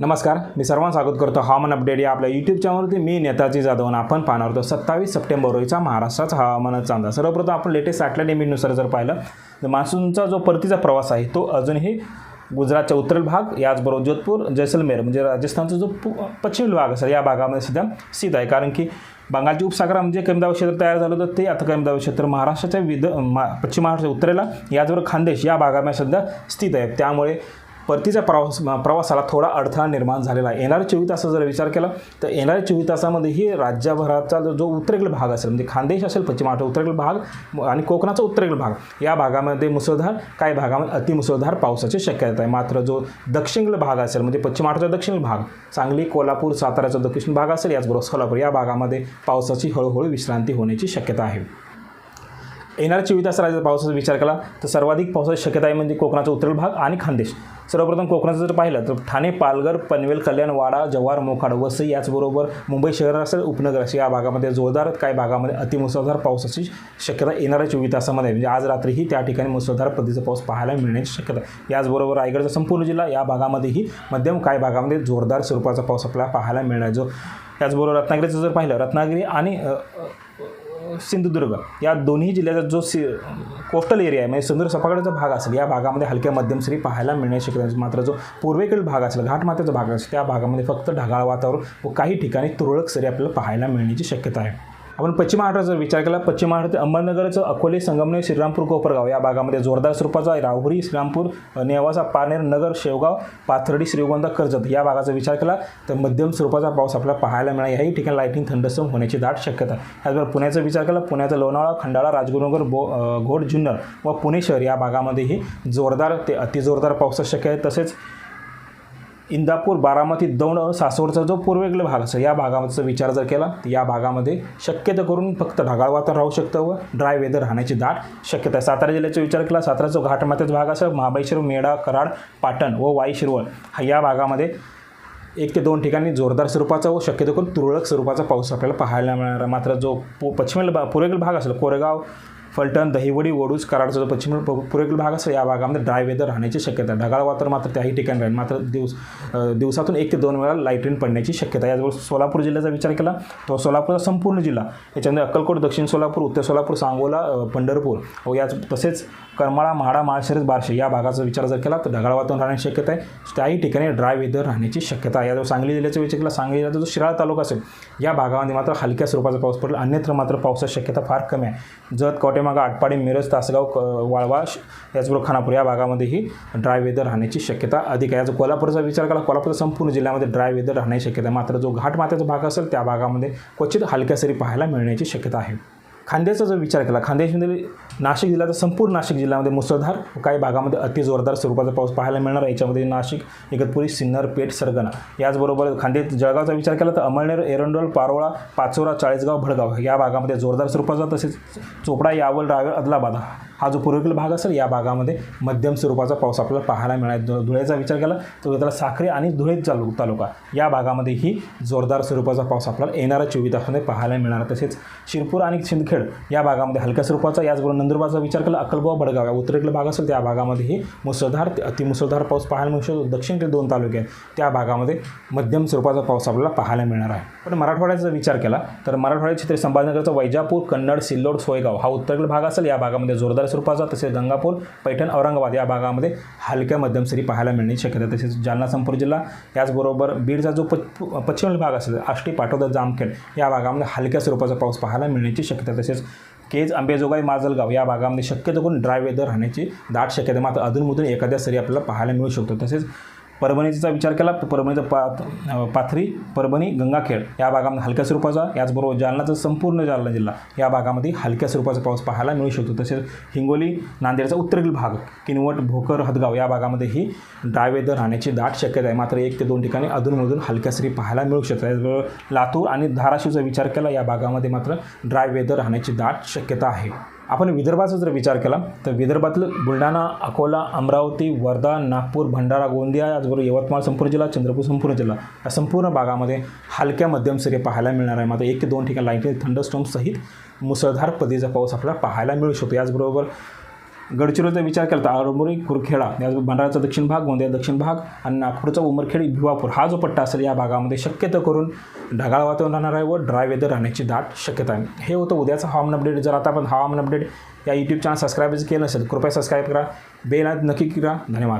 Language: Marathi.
नमस्कार मी सर्वांना स्वागत करतो हवामान अपडेट या आपल्या यूट्यूब चॅनलवरती मी नेताजी जाधव आणि आपण पाहणार होतो सत्तावीस सप्टेंबर रोजीचा महाराष्ट्राचा हवामानाचा अंदाज. सर्वप्रथम आपण लेटेस्ट सॅटेलाईट इमेजनुसार जर पाहिलं तर मान्सूनचा जो परतीचा प्रवास आहे तो अजूनही गुजरातच्या उत्तरेल भाग याचबरोबर जोधपूर जैसलमेर म्हणजे राजस्थानचा जो पु भाग असेल या भागामध्ये सध्या स्थित आहे. कारण की बंगालची उपसागरा जे म्हणजे कमी क्षेत्र तयार झालं होतं ते आता कमी क्षेत्र महाराष्ट्राच्या विद मा पश्चिम महाराष्ट्र उत्तरेला याचबरोबर खानदेश या भागामध्ये सध्या स्थित आहे. त्यामुळे परतीच्या प्रवास प्रवासाला थोडा अडथळा निर्माण झालेला आहे. येणाऱ्या चोवीस तासाचा जर विचार केला तर येणाऱ्या चोवीस तासामध्येही राज्यभराचा जो उत्तरेकडील भाग असेल म्हणजे खानदेश असेल पश्चिम आठ उत्तरेकडील भाग आणि कोकणाचा उत्तरेकडील भाग या भागामध्ये मुसळधार काही भागामध्ये अतिमुसळधार पावसाची शक्यता आहे. मात्र जो दक्षिणकडील भाग असेल म्हणजे पश्चिम आठचा दक्षिण भाग सांगली कोल्हापूर साताऱ्याचा दक्षिण भाग असेल याचबरोबर सोलापूर या भागामध्ये पावसाची हळूहळू विश्रांती होण्याची शक्यता आहे. येणाऱ्या चोवीस तास राज्यात पावसाचा विचार केला तर सर्वाधिक पावसाची शक्यता आहे म्हणजे कोकणाचा उत्तर भाग आणि खानदेश. सर्वप्रथम कोकणाचं जर पाहिलं तर ठाणे पालघर पनवेल कल्याण वाडा जव्हार मोखाड वसई याचबरोबर मुंबई शहर असेल उपनगर असेल या भागामध्ये जोरदार काही भागामध्ये अतिमुसळधार पावसाची शक्यता येणाऱ्या चोवीस तासामध्ये म्हणजे आज रात्रीही त्या ठिकाणी मुसळधार पद्धतीचा पाऊस पाहायला मिळण्याची शक्यता आहे. याचबरोबर रायगडचा संपूर्ण जिल्हा या भागामध्येही मध्यम काही भागामध्ये जोरदार स्वरूपाचा पाऊस आपल्याला पाहायला मिळणार जो त्याचबरोबर रत्नागिरीचं जर पाहिलं रत्नागिरी आणि सिंधुदुर्ग या दोन्ही जिल्ह्याचा जो सि कोस्टल एरिया आहे म्हणजे सिंधुदुर्ग सपाटाचा भाग असेल या भागामध्ये हलक्या मध्यम सरी पाहायला मिळण्याची शक्यता मात्र जो पूर्वेकडील भाग असेल घाटमाथ्याचा भाग असेल त्या भागामध्ये फक्त ढगाळ वातावरण व काही ठिकाणी तुरळक सरी आपल्याला पाहायला मिळण्याची शक्यता आहे. आपण पश्चिम महाराष्ट्राचा जर विचार केला पश्चिम महाराष्ट्र अहमदनगरचं अकोले संगमनेर श्रीरामपूर कोपरगाव या भागामध्ये जोरदार स्वरूपाचा राहुरी श्रीरामपूर नेवासा पारनेर नगर शेवगाव पाथर्डी श्रीगोंदा कर्जत या भागाचा विचार केला तर मध्यम स्वरूपाचा पाऊस आपल्याला पाहायला मिळाला. याही ठिकाणी लाईटिंग थंडस्टम होण्याची दाट शक्यता त्याचबरोबर पुण्याचा विचार केला पुण्याचा लोणावळा खंडाळा राजगुरुनगर बो घोड जुन्नर व पुणे शहर या भागामध्येही जोरदार ते अतिजोरदार पावसाची शक्य आहे. तसेच इंदापूर बारामती दौंड सासवडचा जो पूर्वेकडे भाग असं या भागाचा विचार जर केला तर या भागामध्ये शक्यता करून फक्त ढगाळ वातावरण राहू शकतं व ड्राय वेदर राहण्याची दाट शक्यता आहे. सातारा जिल्ह्याचा विचार केला साताराचा घाटमाथ्याचा भाग असं महाबळेश्वर मेढा कराड पाटण व वाई शिरवळ हा या भागामध्ये एक ते दोन ठिकाणी जोरदार स्वरूपाचा व शक्यतो करून तुरळक स्वरूपाचा पाऊस आपल्याला पाहायला मिळणार मात्र जो पो पश्चिमेला भा पूर्वेकडील भाग असेल कोरेगाव फलटण दहिवडी वडूस कराडचा जो पश्चिम पूर्वेकडील भाग असतो. या भागामध्ये ड्राय वेदर राहण्याची शक्यता आहे. ढगाळ वातावरण मात्र त्याही ठिकाणी राहील. मात्र दिवस दिवसातून एक ते दोन वेळा लाइट रेन पडण्याची शक्यता आहे. याचबरोबर सोलापूर जिल्ह्याचा विचार केला तो सोलापूरचा संपूर्ण जिल्हा याच्यामध्ये अक्कलकोट दक्षिण सोलापूर उत्तर सोलापूर सांगोला पंढरपूर व याच तसेच करमाळा म्हाडा माळशिरस बारशे या भागाचा विचार जर केला तर ढगाळ वातावरण राहण्याची शक्यता आहे. त्याही ठिकाणी ड्राय वेदर राहण्याची शक्यता आहे. याजवळ सांगली जिल्ह्याचा विचार केला सांगली जिल्ह्याचा जो शिराळा तालुका असेल या भागामध्ये मात्र हलक्या स्वरूपाचा पाऊस पडेल. अन्यत्र मात्र पावसाची शक्यता फार कमी आहे. जत कवटेमागा आटपाडी मिरज तासगाव क वाळवा याचबरोबर खानापूर या भागामध्येही ड्राय वेदर राहण्याची शक्यता अधिक आहे. याचा कोल्हापूरचा विचार केला कोल्हापूरचा संपूर्ण जिल्ह्यामध्ये ड्राय वेदर राहण्याची शक्यता मात्र जो घाटमाथ्याचा भाग असेल त्या भागामध्ये क्वचित हलक्या सरी पाहायला मिळण्याची शक्यता आहे. खांद्याचा जर विचार केला खानदेशमध्ये नाशिक जिल्ह्याचा संपूर्ण नाशिक जिल्ह्यामध्ये मुसळधार काही भागामध्ये अति जोरदार स्वरूपाचा पाऊस पाहायला मिळणार आहे. याच्यामध्ये नाशिक इगतपुरी सिन्नर पेठ सरगणा. याचबरोबर खांदेत जळगावचा विचार केला तर अमळनेर एरंडोल पारोळा पाचोरा चाळीसगाव भडगाव या भागामध्ये जोरदार स्वरूपाचा तसेच चोपडा यावल रावेळ अदलाबादा हा जो पूर्वेकडील भाग असेल या भागामध्ये मध्यम स्वरूपाचा पाऊस आपल्याला पाहायला मिळाला. धु- धुळ्याचा विचार केला तर त्याला साखरे आणि धुळे चालू तालुका या भागामध्येही जोरदार स्वरूपाचा पाऊस आपल्याला येणाऱ्या चोवीस तासामध्ये पाहायला मिळणार. तसेच शिरपूर आणि सिंदखेड या भागामध्ये हलक्या स्वरूपाचा याचबरोबर नंदुरबारचा विचार केला अक्कलगाव बडगाव या उत्तरेकडील भाग असेल त्या भागामध्येही मुसळधार ते अतिमुसळधार पाऊस पाहायला मिळू शकतो. दक्षिणकडे दोन तालुके आहेत त्या भागामध्ये मध्यम स्वरूपाचा पाऊस आपल्याला पाहायला मिळणार आहे. पण मराठवाड्याचा विचार केला तर मराठवाड्याचे छत्री संभाजीनगरचा वैजापूर कन्नड सिल्लोड सोयगाव हा उत्तरेकडील भाग असेल या भागामध्ये जोरदार स्वरूपाचा तसेच गंगापूर पैठण औरंगाबाद या भागामध्ये हलक्या मध्यम सरी पाहायला मिळण्याची शक्यता तसेच जालना संपूर जिल्हा याचबरोबर बीडचा जो पच पश्चिमेल भाग असेल आष्टी पाटोदा जामखेड या भागामध्ये हलक्या स्वरूपाचा पाऊस पाहायला मिळण्याची शक्यता तसेच केज आंबेजोगाई माजलगाव या भागामध्ये शक्यतो करून ड्राय वेदर राहण्याची दाट शक्यता मात्र अधूनमधून एखाद्या सरी आपल्याला पाहायला मिळू शकतो. तसेच परभणीचा विचार केला तर परभणीचा पा पाथरी परभणी गंगाखेड या भागामध्ये हलक्या स्वरूपाचा याचबरोबर जालनाचा संपूर्ण जालना जिल्हा या भागामध्ये हलक्या स्वरूपाचा पाऊस पाहायला मिळू शकतो. तसेच हिंगोली नांदेडचा उत्तरेकडील भाग किनवट भोकर हदगाव या भागामध्येही ड्राय वेदर राहण्याची दाट शक्यता आहे. मात्र एक ते दोन ठिकाणी अधूनमधून हलक्या सरी पाहायला मिळू शकतात. त्याचबरोबर लातूर आणि धाराशिवचा विचार केला या भागामध्ये मात्र ड्राय वेदर राहण्याची दाट शक्यता आहे. आपण विदर्भाचा जर विचार केला तर विदर्भातलं बुलढाणा अकोला अमरावती वर्धा नागपूर भंडारा गोंदिया याचबरोबर यवतमाळ संपूर्ण जिल्हा चंद्रपूर संपूर्ण जिल्हा या संपूर्ण भागामध्ये हलक्या मध्यम सरी पाहायला मिळणार आहे. मात्र एक ते दोन ठिकाणी लाइट थंडरस्टॉम सहित मुसळधार पदीचा पाऊस आपल्याला पाहायला मिळू शकतो. याचबरोबर गडचिरोलीचा विचार केला तर आरमोरी कुरखेडा या भंडाराचा दक्षिण भाग गोंदिया दक्षिण भाग आणि नागपूरचा उमरखेडी भिवापूर हा जो पट्टा असेल या भागामध्ये शक्यतो करून ढगाळ वातावरण राहणार आहे व ड्राय वेदर राहण्याची दाट शक्यता आहे. हे होतं उद्याचं हवामान अपडेट जर आता आपण हवामान अपडेट या यूट्यूब चॅनल सबस्क्राईब केलं नसेल कृपया सबस्क्राईब करा. बेल नक्की करा. धन्यवाद.